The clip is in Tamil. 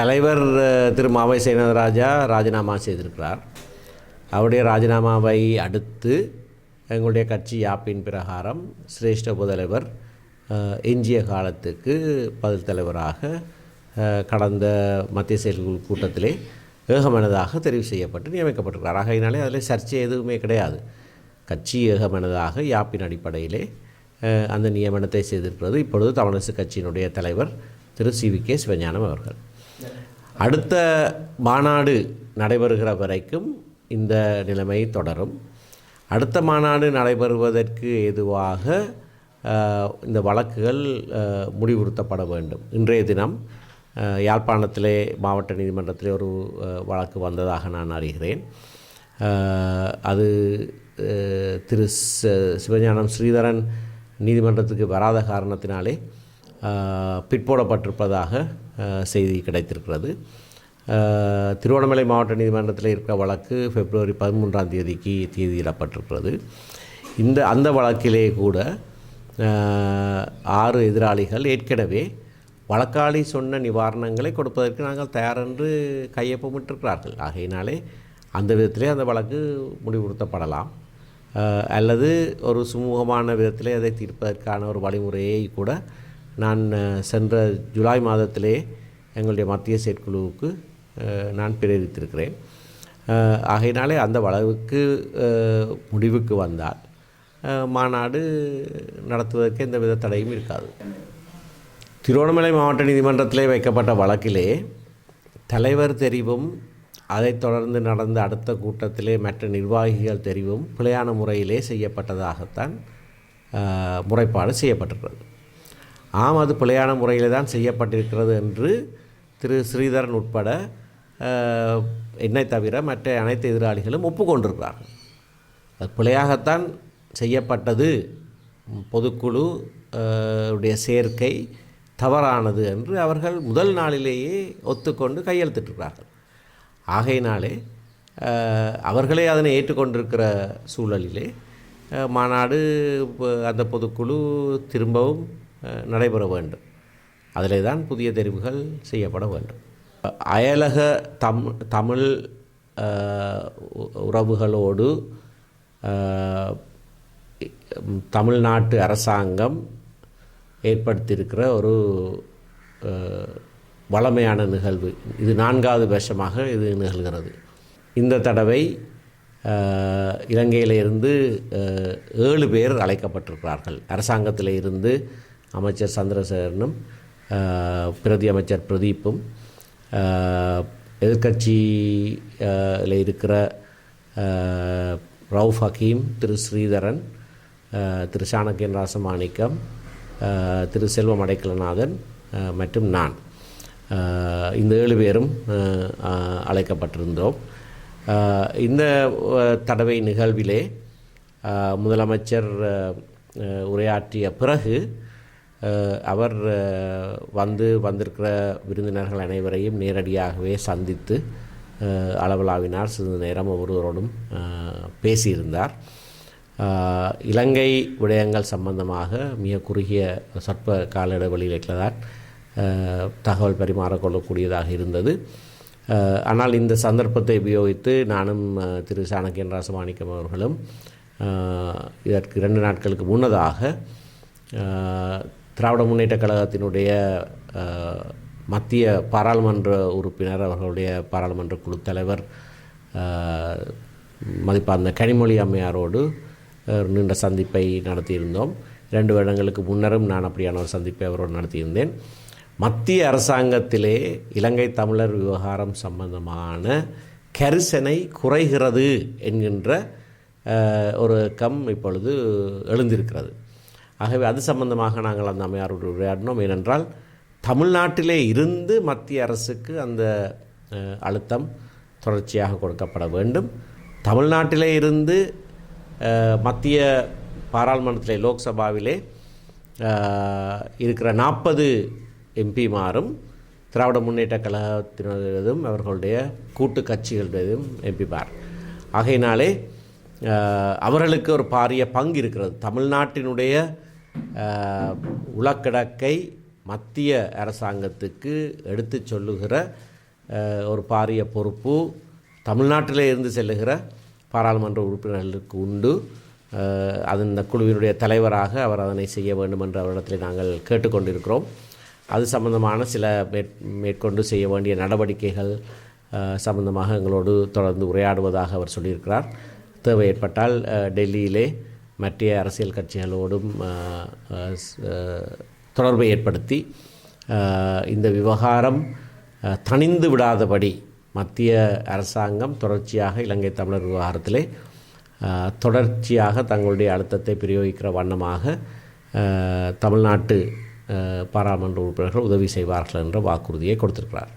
தலைவர் திரு மாவை சேனராஜா ராஜினாமா செய்திருக்கிறார். அவருடைய ராஜினாமாவை அடுத்து எங்களுடைய கட்சி யாப்பின் பிரகாரம் சிரேஷ்ட புதலைவர் எஞ்சிய காலத்துக்கு பதில் தலைவராக கடந்த மத்திய செயல்குழு கூட்டத்திலே ஏகமனதாக தெரிவு செய்யப்பட்டு நியமிக்கப்பட்டிருக்கிறார். ஆகையினாலே அதில் சர்ச்சை எதுவுமே கிடையாது. கட்சி ஏகமனதாக யாப்பின் அடிப்படையிலே அந்த நியமனத்தை செய்திருக்கிறது. இப்பொழுது தமிழரசு கட்சியினுடைய தலைவர் Thiru C V K Sivagnanam அவர்கள். அடுத்த மாநாடு நடைபெறுகிற வரைக்கும் இந்த நிலைமை தொடரும். அடுத்த மாநாடு நடைபெறுவதற்கு ஏதுவாக இந்த வழக்குகள் முடிவுறுத்தப்பட வேண்டும். இன்றைய தினம் யாழ்ப்பாணத்திலே மாவட்ட நீதிமன்றத்திலே ஒரு வழக்கு வந்ததாக நான் அறிகிறேன். அது திரு சிவஞானம் ஸ்ரீதரன் நீதிமன்றத்துக்கு வராத காரணத்தினாலே பிற்போடப்பட்டிருப்பதாக செய்தி கிடைத்திருக்கிறது. திருவண்ணாமலை மாவட்ட நீதிமன்றத்தில் இருக்கிற வழக்கு பிப்ரவரி பதிமூன்றாம் தேதிக்கு தேதியிடப்பட்டிருக்கிறது இந்த அந்த வழக்கிலே கூட ஆறு எதிராளிகள் ஏற்கனவே வழக்காளி சொன்ன நிவாரணங்களை கொடுப்பதற்கு நாங்கள் தயார் என்று கையொப்பமிட்டிருக்கிறார்கள். ஆகையினாலே அந்த விதத்திலே அந்த வழக்கு முடிவுறுத்தப்படலாம். அல்லது ஒரு சுமூகமான விதத்திலே அதை தீர்ப்பதற்கான ஒரு வழிமுறையை கூட நான் சென்ற ஜூலை மாதத்திலே எங்களுடைய மத்திய செயற்குழுவுக்கு நான் பிரேரித்திருக்கிறேன். ஆகையினாலே அந்த வளவுக்கு முடிவுக்கு வந்தால் மாநாடு நடத்துவதற்கு எந்த வித தடையும் இருக்காது. திருவண்ணாமலை மாவட்ட நீதிமன்றத்திலே வைக்கப்பட்ட வழக்கிலே தலைவர் தெரிவும் அதைத் தொடர்ந்து நடந்த அடுத்த கூட்டத்திலே மற்ற நிர்வாகிகள் தெரிவும் பிழையான முறையிலே செய்யப்பட்டதாகத்தான் முறைப்பாடு செய்யப்பட்டிருக்கிறது. ஆம் அது பிழையான முறையில் தான் செய்யப்பட்டிருக்கிறது என்று திரு ஸ்ரீதரன் உட்பட என்னை தவிர மற்ற அனைத்து எதிராளிகளும் ஒப்புக்கொண்டிருக்கிறார்கள். அது பிழையாகத்தான் செய்யப்பட்டது. பொதுக்குழு உடைய சேர்க்கை தவறானது என்று அவர்கள் முதல் நாளிலேயே ஒத்துக்கொண்டு கையெழுத்திட்டிருக்கிறார்கள். ஆகையினாலே அவர்களே அதனை ஏற்றுக்கொண்டிருக்கிற சூழலிலே மாநாடு அந்த பொதுக்குழு திரும்பவும் நடைபெற வேண்டும். அதிலே தான் புதிய தெரிவுகள் செய்யப்பட வேண்டும். அயலக தம் தமிழ் உ- உறவுகளோடு தமிழ்நாட்டு அரசாங்கம் ஏற்படுத்தியிருக்கிற ஒரு வளமையான நிகழ்வு. இது நான்காவது வருஷமாக இது நிகழ்கிறது. இந்த தடவை இலங்கையிலிருந்து ஏழு பேர் அழைக்கப்பட்டிருக்கிறார்கள். அரசாங்கத்தில் இருந்து அமைச்சர் சந்திரசேகரனும் பிரதி அமைச்சர் பிரதீப்பும் எதிர்கட்சியில் இருக்கிற ரவுஃப் ஹக்கீம் திரு ஸ்ரீதரன் திரு சாணக்கியன் ராசமாணிக்கம் திரு செல்வம் அடைக்கலநாதன் மற்றும் நான். இந்த ஏழு பேரும் அழைக்கப்பட்டிருந்தோம். இந்த தடவை நிகழ்விலே முதலமைச்சர் உரையாற்றிய பிறகு அவர் வந்து வந்திருக்கிற விருந்தினர்கள் அனைவரையும் நேரடியாகவே சந்தித்து அளவலாவினார் சிறிது நேரம் ஒவ்வொருவரோடும் பேசியிருந்தார். இலங்கை விடயங்கள் சம்பந்தமாக மிக குறுகிய சற்ப கால இடைவெளியில் தான் தகவல் பரிமாறக்கொள்ளக்கூடியதாக இருந்தது. ஆனால் இந்த சந்தர்ப்பத்தை உபயோகித்து நானும் திரு சாணக்கியன் ராசமாணிக்கம் அவர்களும் இதற்கு இரண்டு நாட்களுக்கு முன்னதாக திராவிட முன்னேற்ற கழகத்தினுடைய மத்திய பாராளுமன்ற உறுப்பினர் அவர்களுடைய பாராளுமன்ற குழு தலைவர் மதிப்பார்ந்த கனிமொழி அம்மையாரோடு நின்ற நீண்ட சந்திப்பை நடத்தியிருந்தோம். இரண்டு வருடங்களுக்கு முன்னரும் நான் அப்படியான ஒரு சந்திப்பை அவரோடு நடத்தியிருந்தேன். மத்திய அரசாங்கத்திலே இலங்கை தமிழர் விவகாரம் சம்பந்தமான கரிசனை குறைகிறது என்கின்ற ஒரு கம் இப்பொழுது எழுந்திருக்கிறது. ஆகவே அது சம்பந்தமாக நாங்கள் அந்த அம்மையாரோடு உரையாடினோம். ஏனென்றால் தமிழ்நாட்டிலே இருந்து மத்திய அரசுக்கு அந்த அழுத்தம் தொடர்ச்சியாக கொடுக்கப்பட வேண்டும். தமிழ்நாட்டிலே இருந்து மத்திய பாராளுமன்றத்திலே லோக்சபாவிலே இருக்கிற நாற்பது எம்பிமாரும் திராவிட முன்னேற்ற கழகத்தினதும் அவர்களுடைய கூட்டு கட்சிகளுடையதும் எம்பிமார். ஆகையினாலே அவர்களுக்கு ஒரு பாரிய பங்கு இருக்கிறது. தமிழ்நாட்டினுடைய அஹ், உளக்கிடக்கை மத்திய அரசாங்கத்துக்கு எடுத்து சொல்லுகிற ஒரு பாரிய பொறுப்பு தமிழ்நாட்டிலே இருந்து செல்லுகிற பாராளுமன்ற உறுப்பினர்களுக்கு உண்டு. அது இந்த குழுவினுடைய தலைவராக அவர் அதனை செய்ய வேண்டும் என்ற அவரிடத்தில் நாங்கள் கேட்டுக்கொண்டிருக்கிறோம். அது சம்பந்தமான சில மேற் மேற்கொண்டு செய்ய வேண்டிய நடவடிக்கைகள் சம்பந்தமாக எங்களோடு தொடர்ந்து உரையாடுவதாக அவர் சொல்லியிருக்கிறார். தேவை ஏற்பட்டால் டெல்லியிலே மற்ற அரசியல் கட்சிகளோடும் தொடர்பை ஏற்படுத்தி இந்த விவகாரம் தணிந்து விடாதபடி மத்திய அரசாங்கம் தொடர்ச்சியாக இலங்கை தமிழர் விவகாரத்திலே தொடர்ச்சியாக தங்களுடைய அழுத்தத்தை பிரயோகிக்கிற வண்ணமாக தமிழ்நாட்டு பாராளுமன்ற உறுப்பினர்கள் உதவி செய்வார்கள் என்ற வாக்குறுதியை கொடுத்திருக்கிறார்.